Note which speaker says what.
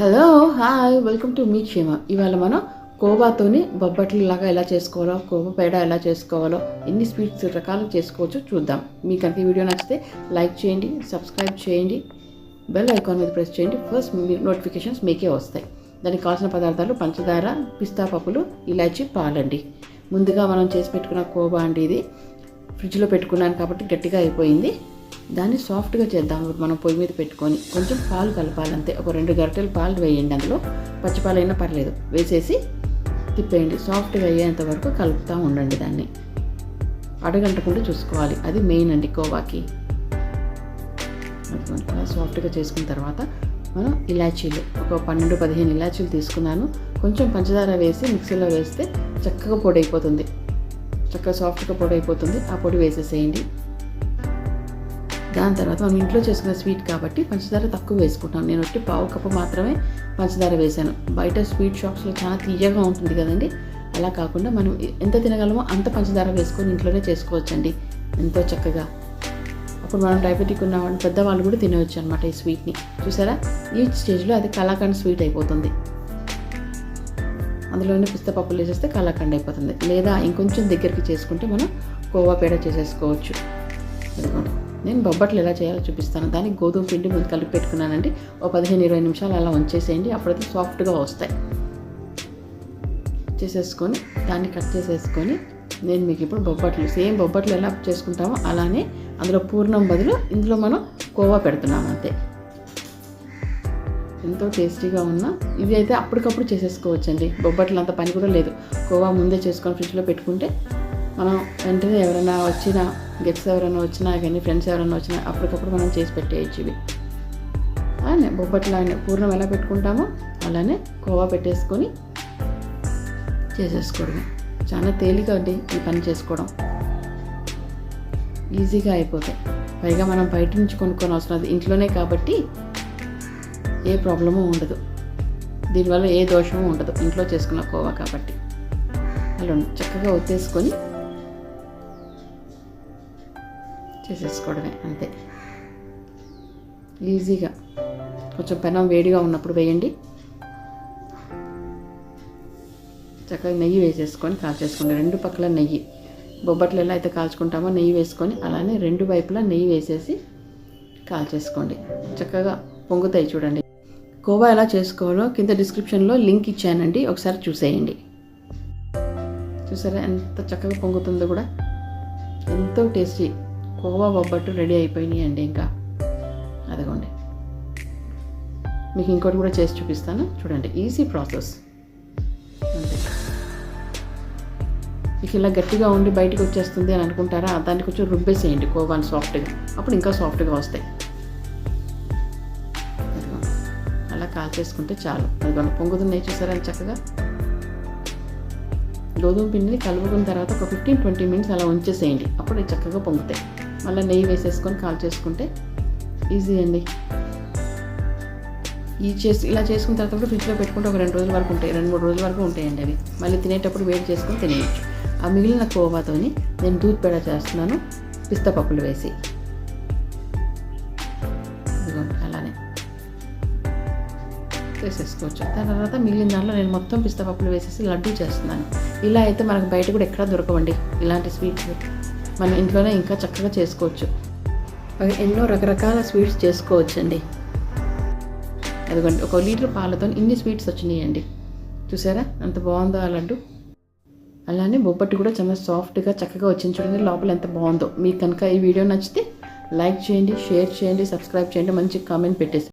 Speaker 1: hello hi welcome to మీ క్షేమ ఇవాళ మనం కోబాతోని బొబ్బట్లు లాగా ఎలా చేసుకోవాలో కోబా పేడ ఎలా చేసుకోవాలో ఎన్ని స్వీట్స్ రకాలు చేసుకోవచ్చో చూద్దాం మీకు కనుక వీడియో నచ్చితే లైక్ చేయండి సబ్స్క్రైబ్ చేయండి బెల్ ఐకాన్ మీద ప్రెస్ చేయండి ఫస్ట్ నోటిఫికేషన్స్ మీకే వస్తాయి దానికి కావాల్సిన పదార్థాలు పంచదార పిస్తా పప్పులు ఇలాచి పాలండి ముందుగా మనం చేసి పెట్టుకున్న కోబా అండి ఇది ఫ్రిడ్జ్లో పెట్టుకున్నాను కాబట్టి గట్టిగా అయిపోయింది దాన్ని సాఫ్ట్గా చేద్దాం మనం పొయ్యి మీద పెట్టుకొని కొంచెం పాలు కలపాలంతే ఒక రెండు గరిటెలు పాలు వేయండి అందులో పచ్చిపాలైనా పర్లేదు వేసేసి తిప్పేయండి సాఫ్ట్గా అయ్యేంత వరకు కలుపుతూ ఉండండి దాన్ని అడగంటకుండా చూసుకోవాలి అది మెయిన్ అండి కోవాకి సాఫ్ట్గా చేసుకున్న తర్వాత మనం ఇలాచీలు ఒక పన్నెండు పదిహేను ఇలాచీలు తీసుకున్నాను కొంచెం పంచదార వేసి మిక్సీలో వేస్తే చక్కగా పొడి అయిపోతుంది చక్కగా సాఫ్ట్గా పొడి అయిపోతుంది ఆ పొడి వేసేసేయండి దాని తర్వాత మనం ఇంట్లో చేసుకున్న స్వీట్ కాబట్టి పంచదార తక్కువ వేసుకుంటాం నేను వచ్చి పావు కప్పు మాత్రమే పంచదార వేశాను బయట స్వీట్ షాప్స్లో చాలా తీయగా ఉంటుంది కదండి అలా కాకుండా మనం ఎంత తినగలమో అంత పంచదార వేసుకొని ఇంట్లోనే చేసుకోవచ్చండి ఎంతో చక్కగా అప్పుడు మనం డయాబెటిక్ ఉన్న పెద్దవాళ్ళు కూడా తినవచ్చు అనమాట ఈ స్వీట్ని చూసారా ఈ స్టేజ్లో అది కలాకండ్ స్వీట్ అయిపోతుంది అందులోనే పుస్తపప్పులు వేసేస్తే కలాకండ్ అయిపోతుంది లేదా ఇంకొంచెం దగ్గరికి చేసుకుంటే మనం కోవా పేడ చేసేసుకోవచ్చు నేను బొబ్బట్లు ఎలా చేయాలో చూపిస్తాను దానికి గోధుమ పిండి ముందు కలిపి పెట్టుకున్నానండి ఓ పదిహేను ఇరవై నిమిషాలు అలా ఉంచేసేయండి అప్పుడైతే సాఫ్ట్గా వస్తాయి చేసేసుకొని దాన్ని కట్ చేసేసుకొని నేను మీకు ఇప్పుడు బొబ్బట్లు సేమ్ బొబ్బట్లు ఎలా చేసుకుంటామో అలానే అందులో పూర్ణం బదులు ఇందులో మనం కోవా పెడుతున్నాం అంతే ఎంతో టేస్టీగా ఉన్నా ఇది అయితే అప్పటికప్పుడు చేసేసుకోవచ్చండి బొబ్బట్లు అంత పని కూడా లేదు కోవా ముందే చేసుకొని ఫ్రిడ్జ్లో పెట్టుకుంటే మనం వెంటనే ఎవరైనా వచ్చినా గెట్స్ ఎవరైనా వచ్చినా కానీ ఫ్రెండ్స్ ఎవరైనా వచ్చినా అప్పటికప్పుడు మనం చేసి పెట్టేయచ్చు ఇవి అలానే బొబ్బట్లు ఆయన పూర్ణం ఎలా పెట్టుకుంటామో అలానే కోవా పెట్టేసుకొని చేసేసుకోవడం చాలా తేలిక అండి ఈ పని చేసుకోవడం ఈజీగా అయిపోతాయి పైగా మనం బయట నుంచి కొనుక్కొని అవసరం అది ఇంట్లోనే కాబట్టి ఏ ప్రాబ్లము ఉండదు దీనివల్ల ఏ దోషము ఉండదు ఇంట్లో చేసుకున్న కోవా కాబట్టి అలా చక్కగా ఒత్తేసుకొని చేసేసుకోవడమే అంతే ఈజీగా కొంచెం పెనం వేడిగా ఉన్నప్పుడు వేయండి చక్కగా నెయ్యి వేసేసుకొని కాల్చేసుకోండి రెండు పక్కల నెయ్యి బొబ్బట్లు ఎలా అయితే కాల్చుకుంటామో నెయ్యి వేసుకొని అలానే రెండు వైపులా నెయ్యి వేసేసి కాల్చేసుకోండి చక్కగా పొంగుతాయి చూడండి కోవా ఎలా చేసుకోవాలో కింద డిస్క్రిప్షన్లో లింక్ ఇచ్చానండి ఒకసారి చూసేయండి చూసారా ఎంత చక్కగా పొంగుతుందో కూడా ఎంతో టేస్టీ కోవా బొబ్బట్టు రెడీ అయిపోయినాయి అండి ఇంకా అదిగోండి మీకు ఇంకోటి కూడా చేసి చూపిస్తాను చూడండి ఈజీ ప్రాసెస్ మీకు ఇలా గట్టిగా ఉండి బయటకు వచ్చేస్తుంది అని అనుకుంటారా దాన్ని కొంచెం రుబ్బేసేయండి కోవాని సాఫ్ట్గా అప్పుడు ఇంకా సాఫ్ట్గా వస్తాయి అలా కాల్ చేసుకుంటే చాలు అదిగోండి పొంగుతున్నాయి చూసారని చక్కగా గోధుమ పిండిని కలుపుకున్న తర్వాత ఒక ఫిఫ్టీన్ ట్వంటీ మినిట్స్ అలా ఉంచేసేయండి అప్పుడు చక్కగా పొంగుతాయి మళ్ళీ నెయ్యి వేసేసుకొని కాల్ చేసుకుంటే ఈజీ అండి ఈ చేసి ఇలా చేసుకున్న తర్వాత కూడా ఫ్రిడ్జ్లో పెట్టుకుంటే ఒక రెండు రోజుల వరకు ఉంటాయి రెండు మూడు రోజుల వరకు ఉంటాయండి అవి మళ్ళీ తినేటప్పుడు వేడి చేసుకొని తినేయచ్చు ఆ మిగిలిన కోవాతోని నేను దూద్ పేడ చేస్తున్నాను పిస్తాపప్పులు వేసి అలానే వేసేసుకోవచ్చు దాని తర్వాత మిగిలిన దాంట్లో నేను మొత్తం పిస్తాపప్పులు వేసేసి లడ్డూ చేస్తున్నాను ఇలా అయితే మనకు బయట కూడా ఎక్కడా దొరకవండి ఇలాంటి స్వీట్స్ మన ఇంట్లోనే ఇంకా చక్కగా చేసుకోవచ్చు ఎన్నో రకరకాల స్వీట్స్ చేసుకోవచ్చండి అదిగోండి ఒక లీటర్ పాలతో ఇన్ని స్వీట్స్ వచ్చినాయండి చూసారా అంత బాగుందో ఆ లడ్డు అలానే బొబ్బట్టు కూడా చాలా సాఫ్ట్గా చక్కగా వచ్చింది చూడండి లోపల ఎంత బాగుందో మీకు కనుక ఈ వీడియో నచ్చితే లైక్ చేయండి షేర్ చేయండి సబ్స్క్రైబ్ చేయండి మంచి కామెంట్ పెట్టేసి